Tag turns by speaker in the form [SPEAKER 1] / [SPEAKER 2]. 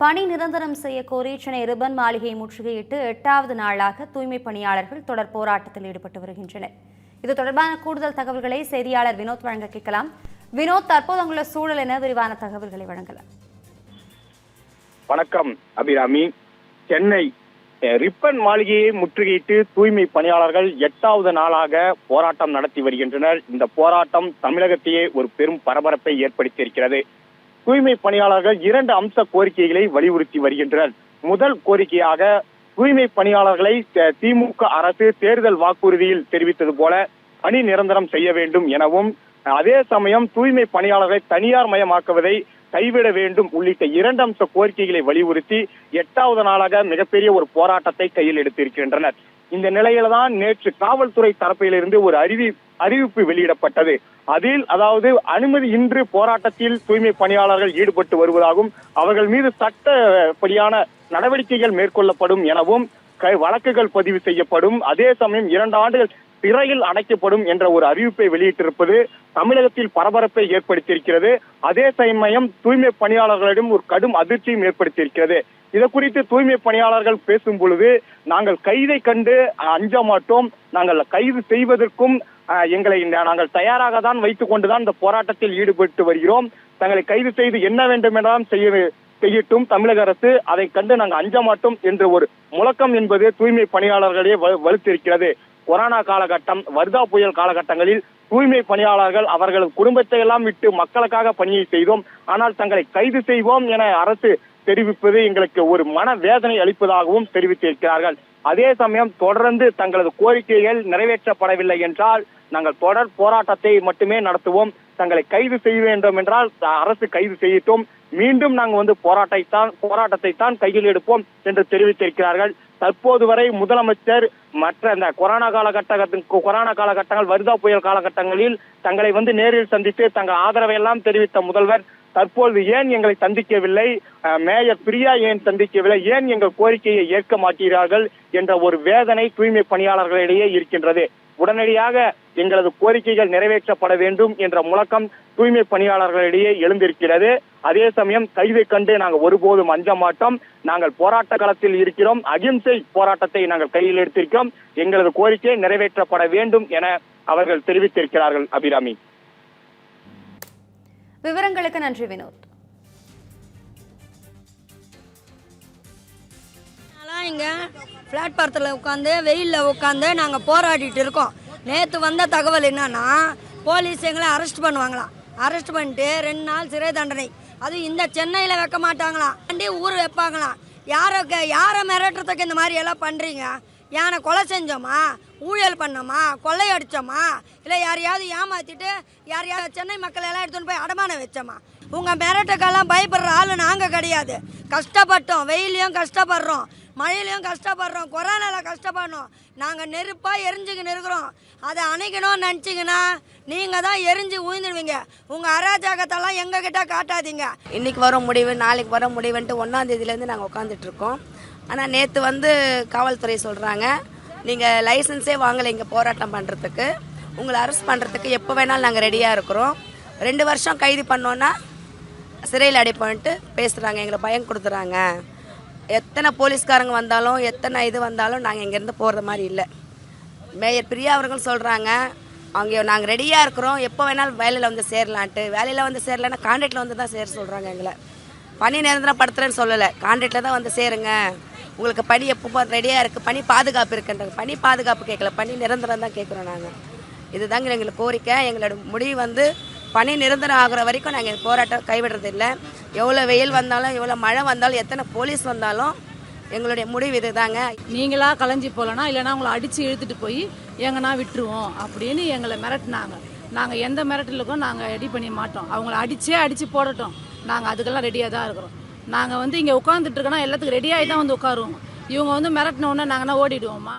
[SPEAKER 1] பணி நிரந்தரம் செய்ய கோரி சென்னை ரிப்பன் மாளிகையை முற்றுகையிட்டு எட்டாவது நாளாக தூய்மை பணியாளர்கள் தொடர் போராட்டத்தில் ஈடுபட்டு வருகின்றனர். இது தொடர்பான கூடுதல் தகவல்களை செய்தியாளர் வினோத் வழங்க கேட்கலாம். வினோத் தற்போது அங்குள்ள சூழல் என விரிவான தகவல்களை வழங்கலாம்.
[SPEAKER 2] வணக்கம் அபிராமி. சென்னை ரிப்பன் மாளிகையை முற்றுகையிட்டு தூய்மை பணியாளர்கள் எட்டாவது நாளாக போராட்டம் நடத்தி வருகின்றனர். இந்த போராட்டம் தமிழகத்தையே ஒரு பெரும் பரபரப்பை ஏற்படுத்தியிருக்கிறது தூய்மை பணியாளர்கள் இரண்டு அம்ச கோரிக்கைகளை வலியுறுத்தி வருகின்றனர். முதல் கோரிக்கையாக தூய்மை பணியாளர்களை திமுக அரசு தேர்தல் வாக்குறுதியில் தெரிவித்தது போல பணி நிரந்தரம் செய்ய வேண்டும் எனவும் அதே சமயம் தூய்மை பணியாளர்களை தனியார் மயமாக்குவதை கைவிட வேண்டும் உள்ளிட்ட இரண்டு அம்ச கோரிக்கைகளை வலியுறுத்தி எட்டாவது நாளாக மிகப்பெரிய ஒரு போராட்டத்தை கையில் எடுத்திருக்கின்றனர். இந்த நிலையில தான் நேற்று காவல்துறை தரப்பிலிருந்து ஒரு அறிவி அறிவிப்பு வெளியிடப்பட்டது. அதில் அதாவது அனுமதி இன்று போராட்டத்தில் தூய்மை பணியாளர்கள் ஈடுபட்டு வருவதாகவும் அவர்கள் மீது சட்டப்படியான நடவடிக்கைகள் மேற்கொள்ளப்படும் எனவும் வழக்குகள் பதிவு செய்யப்படும். அதே சமயம் இரண்டு ஆண்டுகள் சிறையில் அடைக்கப்படும் என்ற ஒரு அறிவிப்பை வெளியிட்டிருப்பது தமிழகத்தில் பரபரப்பை ஏற்படுத்தியிருக்கிறது. அதே சமயம் தூய்மை பணியாளர்களிடம் ஒரு கடும் அதிர்ச்சியும் ஏற்படுத்தியிருக்கிறது. இது குறித்து தூய்மை பணியாளர்கள் பேசும் பொழுது நாங்கள் கைதை கண்டு அஞ்ச மாட்டோம் நாங்கள் கைது செய்வதற்கும் எங்களை இந்த- நாங்கள் தயாராக தான் வைத்துக் கொண்டுதான் இந்த போராட்டத்தில் ஈடுபட்டு வருகிறோம். தங்களை கைது செய்து என்ன வேண்டும் என்றாலும் செய்ய செய்யட்டும். தமிழக அரசு அதை கண்டு நாங்கள் அஞ்ச மாட்டோம் என்ற ஒரு முழக்கம் என்பது தூய்மை பணியாளர்களே வலுத்திருக்கிறது. கொரோனா காலகட்டம் வர்தா புயல் காலகட்டங்களில் தூய்மை பணியாளர்கள் அவர்கள் குடும்பத்தை எல்லாம் விட்டு மக்களுக்காக பணியை செய்தோம். ஆனால் தங்களை கைது செய்வோம் என அரசு தெரிவிப்பது எங்களுக்கு ஒரு மன வேதனை அளிப்பதாகவும் தெரிவித்திருக்கிறார்கள். அதே சமயம் தொடர்ந்து தங்களது கோரிக்கைகள் நிறைவேற்றப்படவில்லை என்றால் நாங்கள் தொடர் போராட்டத்தை மட்டுமே நடத்துவோம். தங்களை கைது செய்ய வேண்டும் என்றால் அரசு கைது செய்யட்டும். மீண்டும் நாங்கள் வந்து போராட்டத்தை போராட்டத்தை தான் கையில் எடுப்போம் என்று தெரிவித்திருக்கிறார்கள். தற்போது வரை முதலமைச்சர் மற்ற இந்த கொரோனா காலகட்டத்தின் கொரோனா காலகட்டங்கள் வருதா புயல் காலகட்டங்களில் தங்களை வந்து நேரில் சந்தித்து தங்கள் ஆதரவை எல்லாம் தெரிவித்த முதல்வர் தற்பொழுது ஏன் எங்களை சந்திக்கவில்லை மேயர் பிரியா ஏன் சந்திக்கவில்லை ஏன் எங்கள் கோரிக்கையை ஏற்க மாட்டீர்கள்? என்ற ஒரு வேதனை தூய்மை பணியாளர்களிடையே இருக்கின்றது. உடனடியாக எங்களது கோரிக்கைகள் நிறைவேற்றப்பட வேண்டும் என்ற முழக்கம் தூய்மை பணியாளர்களிடையே எழுந்திருக்கிறது. அதே சமயம் கைதை கண்டு நாங்கள் ஒருபோதும் அஞ்ச மாட்டோம். நாங்கள் போராட்ட களத்தில் இருக்கிறோம். அகிம்சை போராட்டத்தை நாங்கள் கையில் எடுத்திருக்கிறோம். எங்களது கோரிக்கை நிறைவேற்றப்பட வேண்டும் என அவர்கள் தெரிவித்திருக்கிறார்கள் அபிராமி.
[SPEAKER 1] விவரங்களுக்கு நன்றி வினோத்.
[SPEAKER 3] இங்கே பிளாட்பாரத்தில் உட்காந்து வெயிலில் உட்காந்து நாங்கள் போராடிட்டு இருக்கோம். நேற்று வந்த தகவல் என்னன்னா போலீஸ் எங்களை அரெஸ்ட் பண்ணுவாங்களாம் அரெஸ்ட் பண்ணிட்டு ரெண்டு நாள் சிறை தண்டனை. அதுவும் இந்த சென்னையில் வைக்க மாட்டாங்களாம் வண்டி ஊர் வைப்பாங்களாம் யாரை க- யாரை மிரட்டுறதுக்கு இந்த மாதிரி எல்லாம் பண்ணுறீங்க யானை கொலை செஞ்சோமா? ஊழல் பண்ணோமா? கொள்ளையடிச்சோமா? இல்லை யாரையாவது ஏமாத்திட்டு யாரையாவது சென்னை மக்கள் எல்லாம் எடுத்துன்னு போய் அடமானம் வச்சோமா? உங்கள் மிரட்டுக்கெல்லாம் பயப்படுற ஆள் நாங்கள் கிடையாது. கஷ்டப்பட்டோம். வெயிலையும் கஷ்டப்படுறோம். மழையிலையும் கஷ்டப்படுறோம். கொரோனாவில் கஷ்டப்படணும். நாங்கள் நெருப்பாக எரிஞ்சுக்கின்னு இருக்கிறோம் அதை அணைக்கணும்னு நினச்சிங்கன்னா நீங்கள் தான் எரிஞ்சு உயிர்ந்துடுவீங்க உங்கள் அராஜகத்தெல்லாம் எங்ககிட்ட காட்டாதீங்க.
[SPEAKER 4] இன்னைக்கு வர முடிவு நாளைக்கு வர முடிவுன்ட்டு ஒன்றாந்தேதியிலேருந்து நாங்கள் உட்காந்துட்ருக்கோம் ஆனால் நேற்று வந்து காவல்துறை சொல்கிறாங்க நீங்கள் லைசன்ஸே வாங்கலை இங்கே போராட்டம் பண்ணுறதுக்கு உங்களை அரெஸ்ட் பண்ணுறதுக்கு எப்போ வேணாலும் நாங்கள் ரெடியாக இருக்கிறோம். ரெண்டு வருஷம் கைது பண்ணோன்னா சிறையில் அடைப்போன்ட்டு பேசுகிறாங்க எங்களை பயம் கொடுத்துறாங்க எத்தனை போலீஸ்காரங்க வந்தாலும் எத்தனை இது வந்தாலும் நாங்கள் இங்கேருந்து போகிற மாதிரி இல்லை. மேயர் பிரியா அவர்கள் சொல்கிறாங்க அவங்க நாங்கள் ரெடியாக இருக்கிறோம். எப்போ வேணாலும் வேலையில் வந்து சேரலான்ட்டு. வேலையில் வந்து சேரலன்னா கான்ட்ராக்டில் வந்து தான் சேர சொல்கிறாங்க எங்களை. பணி நிரந்தரப்படுத்துறேன்னு சொல்லலை. கான்ட்ராக்டில் தான் வந்து சேருங்க. உங்களுக்கு பணி எப்போ ரெடியாக இருக்குது பணி பாதுகாப்பு இருக்குன்றாங்க. பணி பாதுகாப்பு கேட்கல. பணி நிரந்தரம் தான் கேட்குறோம் நாங்கள் இதுதாங்க எங்களுக்கு கோரிக்கை. எங்களோட முடிவு வந்து பணி நிரந்தரம் ஆகிற வரைக்கும் நாங்கள் போராட்டம் கைவிடுறது இல்லை. எவ்வளோ வெயில் வந்தாலும் எவ்வளோ மழை வந்தாலும் எத்தனை போலீஸ் வந்தாலும் எங்களுடைய முடிவு இதுதாங்க.
[SPEAKER 5] நீங்களா கலைஞ்சி போகலனா இல்லைன்னா உங்களை அடித்து இழுத்துட்டு போய் எங்கன்னா விட்டுருவோம் அப்படின்னு எங்களை மிரட்டினாங்க. நாங்கள் எந்த மிரட்டலுக்கும் நாங்கள் ரெடி பண்ணி மாட்டோம். அவங்கள அடித்தே அடித்து போடட்டும். நாங்கள் அதுக்கெல்லாம் ரெடியாக தான் இருக்கிறோம். நாங்கள் வந்து இங்கே உட்காந்துட்டு இருக்கோன்னா எல்லாத்துக்கும் ரெடியாகி தான் வந்து உட்காருவோம். இவங்க வந்து மிரட்டினோடனே நாங்கள்னா ஓடிடுவோம்மா